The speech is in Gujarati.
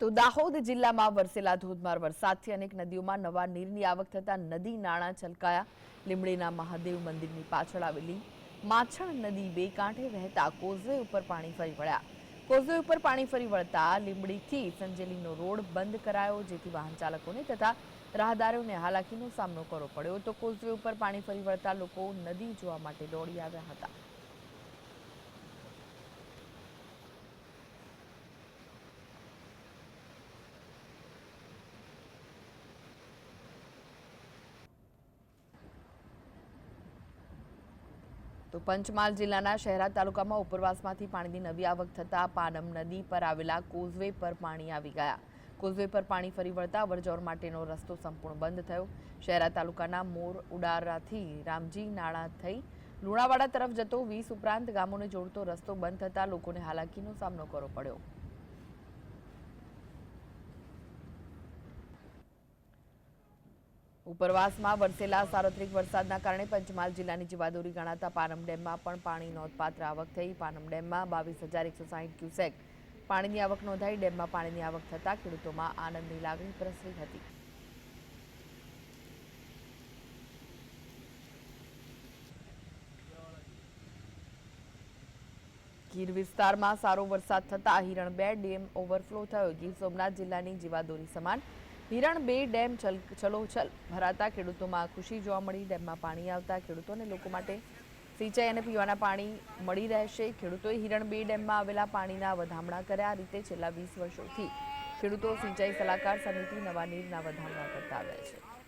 તો દાહોદ જિલ્લામાં વરસેલા ધોધમાર વરસાદથી અનેક નદીઓમાં નવા નીરની આવક થતાં નદી નાણાં છલકાયા. લીંબડીના મહાદેવ મંદિરની પાછળ આવેલી માછણ નદી બે કાંઠે વહેતા કોઝવે ઉપર પાણી ફરી વળ્યા. કોઝવે ઉપર પાણી ફરી વળતા લીમડીથી સંજેલીનો રોડ બંધ કરાયો, જેથી વાહન ચાલકોને તથા રાહદારોને હાલાકીનો સામનો કરવો પડ્યો. તો કોઝવે ઉપર પાણી ફરી વળતા લોકો નદી જોવા માટે દોડી આવ્યા હતા. તો પંચમહાલ જિલ્લાના શહેરા તાલુકામાં ઉપરવાસમાંથી પાણીની નવી આવક થતાં પાનમ નદી પર આવેલા કોઝવે પર પાણી આવી ગયા. કોઝવે પર પાણી ફરી વળતા અવરજવર માટેનો રસ્તો સંપૂર્ણ બંધ થયો. શહેરા તાલુકાના મોર ઉડારાથી રામજી નાળા થઈ લુણાવાડા તરફ જતો વીસ ઉપરાંત ગામોને જોડતો રસ્તો બંધ થતાં લોકોને હાલાકીનો સામનો કરવો પડ્યો. ઉપરવાસમાં વરસેલા સાર્વત્રિક વરસાદના કારણે પંચમહાલ જિલ્લાની જીવાદોરી ગણાતા પાનમ ડેમમાં પણ પાણી નોંધપાત્ર આવક થઈ. પાનમ ડેમમાં બાવીસ હજાર એકસો સાહીઠ ક્યુસેક પાણીની આવક નોંધાઈ. ડેમમાં પાણીની આવક થતાં ખેડૂતોમાં આનંદની લાગણી પ્રસરી હતી. ગીર વિસ્તારમાં સારો વરસાદ થતાં હિરણ બે ડેમ ઓવરફ્લો થયો. ગીર સોમનાથ જિલ્લાની જીવાદોરી સમાન હિરણ બે ડેમ છલ છલોછલ ભરાતા ખેડૂતોમાં ખુશી જોવા મળી, ડેમમાં પાણી આવતા ખેડૂતોને લોકો માટે સિંચાઈ અને પીવાના પાણી મળી રહેશે. ખેડૂતોએ હિરણ બે ડેમમાં આવેલા પાણીના વધામણા કર્યા. આ રીતે છેલ્લા વીસ વર્ષોથી ખેડૂતો સિંચાઈ સલાહકાર સમિતિ નવા નીરના વધામણા કરતા આવ્યા છે.